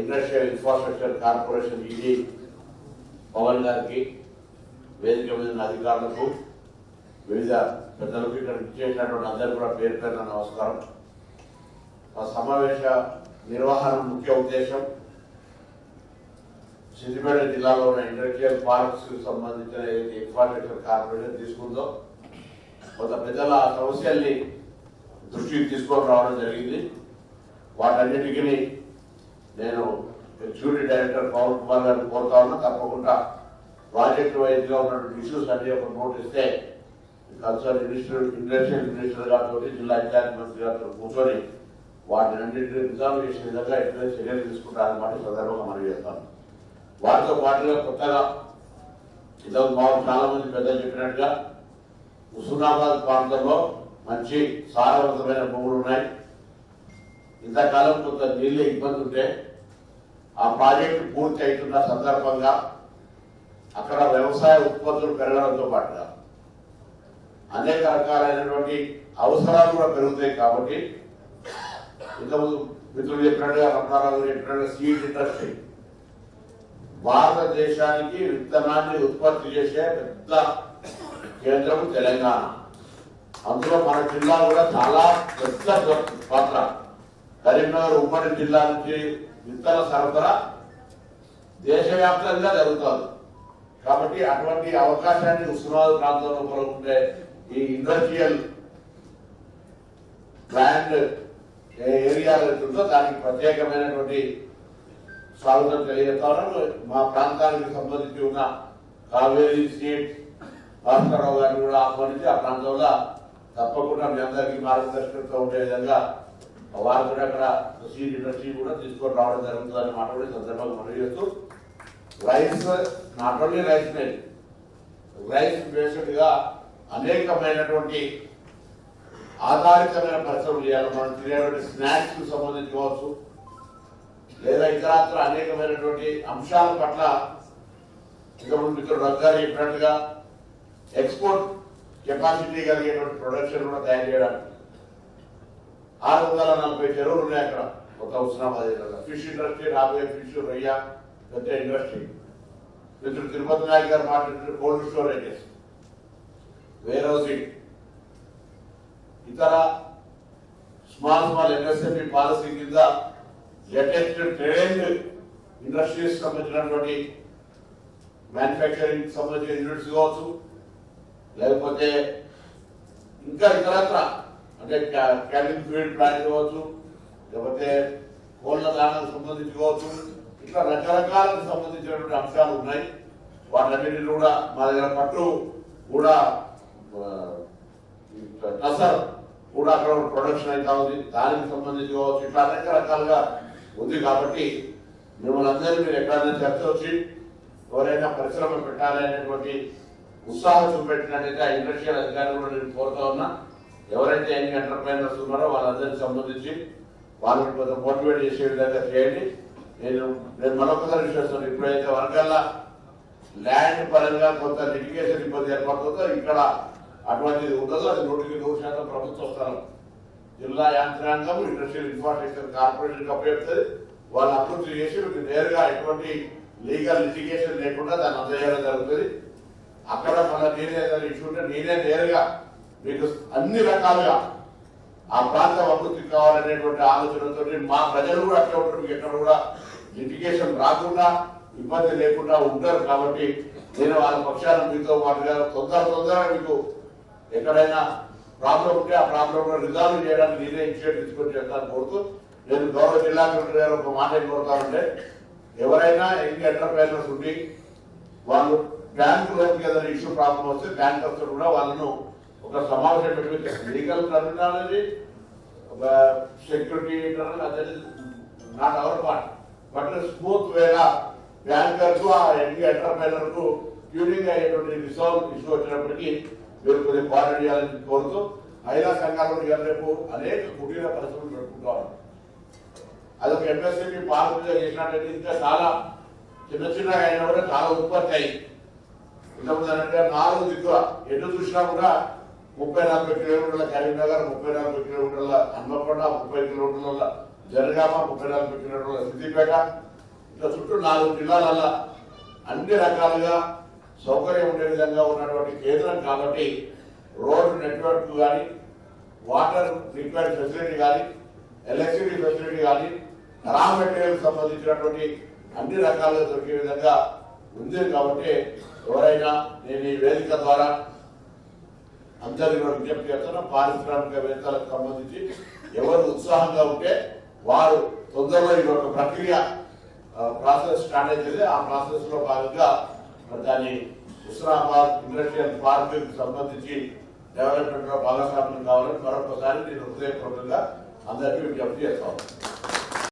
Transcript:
Industrial infrastructure corporation ED Pavan గారికి వేదిక మీద ఉన్న అధికారులకు వివిధ పెద్దలకు ఇక్కడ ఇచ్చేసినటువంటి అందరూ కూడా పేరు పేరున నమస్కారం. ఆ సమావేశ నిర్వహణ ముఖ్య ఉద్దేశం సిద్దిపేట జిల్లాలో ఉన్న ఇండస్ట్రియల్ పార్క్స్ సంబంధించిన ఏదైతే ఇన్ఫ్రాస్ట్రక్చర్ కార్పొరేషన్ తీసుకుందో కొంత పెద్దల ఆ సమస్యల్ని దృష్టికి తీసుకొని రావడం జరిగింది. వాటన్నిటికీ నేను ఎగ్జిక్యూటివ్ డైరెక్టర్ పవన్ కుమార్ గారిని కోరుతా ఉన్నా తప్పకుండా ప్రాజెక్ట్ వైద్యంగా ఉన్నటువంటి ఇష్యూస్ అన్ని ఒక నోట్ ఇస్తే కన్సర్న్ మినిస్టర్ ఇండస్ట్రియల్ మినిస్టర్ గారితో జిల్లా ఇన్ఛార్జ్ మంత్రి గారితో కూర్చొని వాటిని అన్నింటినీ రిజాల్వ్ చేసే విధంగా ఎట్లయితే చర్యలు తీసుకుంటారన్నమాట సందర్భంగా మనం చేస్తాను వాటితో పాటుగా కొత్తగా ఇంతకు మాకు చాలా మంది పెద్దలు చెప్పినట్టుగా హుస్నాబాద్ ప్రాంతంలో మంచి సారవంతమైన భూములు ఉన్నాయి. ఇంతకాలం కొంత నీళ్ళ ఇబ్బంది ఉంటే ఆ ప్రాజెక్టు పూర్తి అవుతున్న సందర్భంగా అక్కడ వ్యవసాయ ఉత్పత్తులు పెరగడంతో పాటుగా అనేక రకాలైనటువంటి అవసరాలు కూడా పెరుగుతాయి కాబట్టి ఇంతకుముందు మిత్రులు చెప్పినట్టుగా రత్నారావు చెప్పినట్టుగా సీడ్ ఇండస్ట్రీ భారతదేశానికి విత్తనాన్ని ఉత్పత్తి చేసే పెద్ద కేంద్రం తెలంగాణ. అందులో మన జిల్లా కూడా చాలా పెద్ద పాత్ర. కరీంనగర్ ఉమ్మడి జిల్లా నుంచి విత్తన సరఫరా దేశవ్యాప్తంగా జరుగుతుంది. కాబట్టి అటువంటి అవకాశాన్ని ఉస్మానాబాద్ ప్రాంతంలో కూడా ఈ ఇండస్ట్రియల్ ప్లాంట్ ఏరియాలో ఉందో దానికి ప్రత్యేకమైనటువంటి స్వాగతం తెలియజేస్తాను మా ప్రాంతానికి సంబంధించి ఉన్న కావేరీ స్టేట్ భాస్కరరావు గారిని కూడా ఆహ్వానించి ఆ ప్రాంతంలో తప్పకుండా మీ అందరికీ మార్గదర్శకత్వం ఉండే విధంగా వారు కూడా అక్కడ సీట్ ఇండస్ట్రీ కూడా తీసుకొని రావడం జరుగుతుందని మాట కూడా ఈ సందర్భంగా మనం చేస్తూ rice not only rice mill rice బేస్డ్గా అనేకమైనటువంటి ఆధారితమైన పరిశ్రమలు చేయాలి. మనం తినేటువంటి స్నాక్స్కు సంబంధించి కావచ్చు లేదా ఇతరత్ర అనేకమైనటువంటి అంశాల పట్ల ఇంతకుముందు మిత్రుడు రగ్గారు చెప్పినట్టుగా ఎక్స్పోర్ట్ కెపాసిటీ కలిగేటువంటి ప్రొడక్షన్ కూడా తయారు చేయడానికి ఆరు వందల నలభై చెరువులు ఉన్నాయి అక్కడ. ఒక హుస్నాబాద్ జిల్లాలో ఫిష్ ఇండస్ట్రీ రాబోయే ఫిష్ రొయ్య పెద్ద ఇండస్ట్రీ. మిత్రుడు తిరుపతి నాయక్ గారు మాట్లాడిన కోల్డ్ స్టోరేజెస్ వేర్ హౌసింగ్ ఇతర స్మాల్ స్మాల్ ఎంఎస్ఎంఈ పాలసీ కింద లేటెస్ట్ ట్రేడ్ ఇండస్ట్రీస్ సంబంధించినటువంటి మ్యానుఫ్యాక్చరింగ్ సంబంధించిన యూనిట్స్ కావచ్చు లేకపోతే ఇంకా ఇతరత్ర అంటే క్యాలిన్ ఫీల్డ్ ప్లాంట్ కావచ్చు లేకపోతే కోళ్ళ దానాలకు సంబంధించి కావచ్చు ఇట్లా రకరకాలకు సంబంధించినటువంటి అంశాలు ఉన్నాయి. వాటన్నిటిని కూడా మా దగ్గర పట్టు కూడా టసర్ కూడా అక్కడ ప్రొడక్షన్ అయితే ఉంది. దానికి సంబంధించి కావచ్చు. ఇట్లా అనేక రకాలుగా ఉంది కాబట్టి మిమ్మల్ని అందరూ మీరు ఎక్కడైనా చర్చ వచ్చి ఎవరైనా పరిశ్రమ పెట్టాలనేటువంటి ఉత్సాహం చూపెట్టినట్టయితే ఆ ఇండస్ట్రియల్ అధికారులు కూడా నేను కోరుతా ఉన్నా. ఎవరైతే ఎన్ని ఎంటర్ప్రైనర్స్ ఉన్నారో వాళ్ళందరికీ సంబంధించి వాళ్ళని కొంచెం మోటివేట్ చేసే విధంగా చేయండి. నేను నేను మరొకసారి విశ్వసిస్తాను ఇప్పుడైతే వరకల్లా ల్యాండ్ పరంగా కొంత లిటిగేషన్ ఇబ్బంది ఏర్పడుతుందో ఇక్కడ అటువంటిది ఉండదు అది నూటికి నూరు శాతం ప్రభుత్వ స్థలం. జిల్లా యాంత్రాంగం ఇండస్ట్రియల్ ఇన్ఫ్రాస్ట్రక్చర్ కార్పొరేషన్ అప్పచెప్తుంది. వాళ్ళు అభివృద్ధి చేసి మీకు నేరుగా ఎటువంటి లీగల్ లిటిగేషన్ లేకుండా దాన్ని అందజేయడం జరుగుతుంది. అక్కడ మళ్ళీ నేనే ఏదైనా ఇష్యూ ఉంటే నేనే నేరుగా మీకు అన్ని రకాలుగా ఆ ప్రాంతం అభివృద్ధి కావాలనేటువంటి ఆలోచనతో మా ప్రజలు కూడా అట్లా ఉంటారు. మీకు ఎక్కడ కూడా లిటిగేషన్ రాకుండా ఇబ్బంది లేకుండా ఉంటారు కాబట్టి నేను వాళ్ళ పక్షాన మీతో పాటుగా తొందర తొందరగా మీకు ఎక్కడైనా ప్రాబ్లం ఉంటే ఆ ప్రాబ్లం రిజాల్వ్ చేయడానికి నేనే ఇనిషియేటివ్ తీసుకొని చేస్తాను కోరుతూ నేను గౌరవ జిల్లా కలెక్టర్ గారు ఒక మాట ఏం కోరుతానంటే ఎవరైనా ఎన్ని ఎంటర్ప్రైజర్స్ ఉండి వాళ్ళు బ్యాంకులోకి ఏదైనా ఇష్యూ ప్రాబ్లం వస్తే బ్యాంక్ వస్తే కూడా వాళ్ళను ఒక సమావేశం పెట్టుకుంటే లీగల్ టర్మినాలజీ ఒక సెక్యూరిటీ అదే not our part but smooth Vega banker ఆ యంగ్ ఎంటర్ప్రైనర్కు ట్యూనింగ్ అయ్యేటువంటి రిసాల్వ్ ఇష్యూ వచ్చినప్పటికీ మీరు కొద్దిగా కోఆర్డినేట్ చేయాలని కోరుతూ మహిళా సంఘాలు ఇవాళ రేపు అనేక కుటీర పరిశ్రమలు పెట్టుకుంటారు అదొక ఎంఎస్ఎంఈ పార్క్ చేసినట్టయితే ఇంకా చాలా చిన్న చిన్నగా అయినా కూడా చాలా ఉత్పత్తి అయ్యి ఇంతకుముందు అంటే నాలుగు దిక్కుల ఎటు చూసినా కూడా ముప్పై నలభై కిలోమీటర్ల కరీంనగర్ ముప్పై నలభై కిలోమీటర్ల హన్మకొండ ముప్పై కిలోమీటర్ల జనగామ ముప్పై నలభై కిలోమీటర్ల సిద్దిపేట. ఇట్లా చుట్టూ నాలుగు జిల్లాలల్లో అన్ని రకాలుగా సౌకర్యం ఉండే విధంగా ఉన్నటువంటి కేంద్రం కాబట్టి రోడ్డు నెట్వర్క్ కానీ వాటర్ రిక్వైర్డ్ ఫెసిలిటీ కానీ ఎలక్ట్రిసిటీ ఫెసిలిటీ కానీ రా మెటీరియల్ సంబంధించినటువంటి అన్ని రకాలుగా దొరికే విధంగా ఉంది కాబట్టి ఎవరైనా నేను ఈ వేదిక ద్వారా అందరికీ కూడా విజ్ఞప్తి చేస్తున్నా పారిశ్రామికవేత్తలకు సంబంధించి ఎవరు ఉత్సాహంగా ఉంటే వారు తొందరలో ఈ యొక్క ప్రక్రియ ప్రాసెస్ స్టార్ట్ అవుతుంది ఆ ప్రాసెస్లో భాగంగా దాని హుస్నాబాద్ ఇండస్ట్రియల్ పార్క్ సంబంధించి డెవలప్మెంట్లో భాగస్వామ్యం కావాలని మరొకసారి నేను హృదయపూర్వకంగా అందరికీ విజ్ఞప్తి చేస్తాను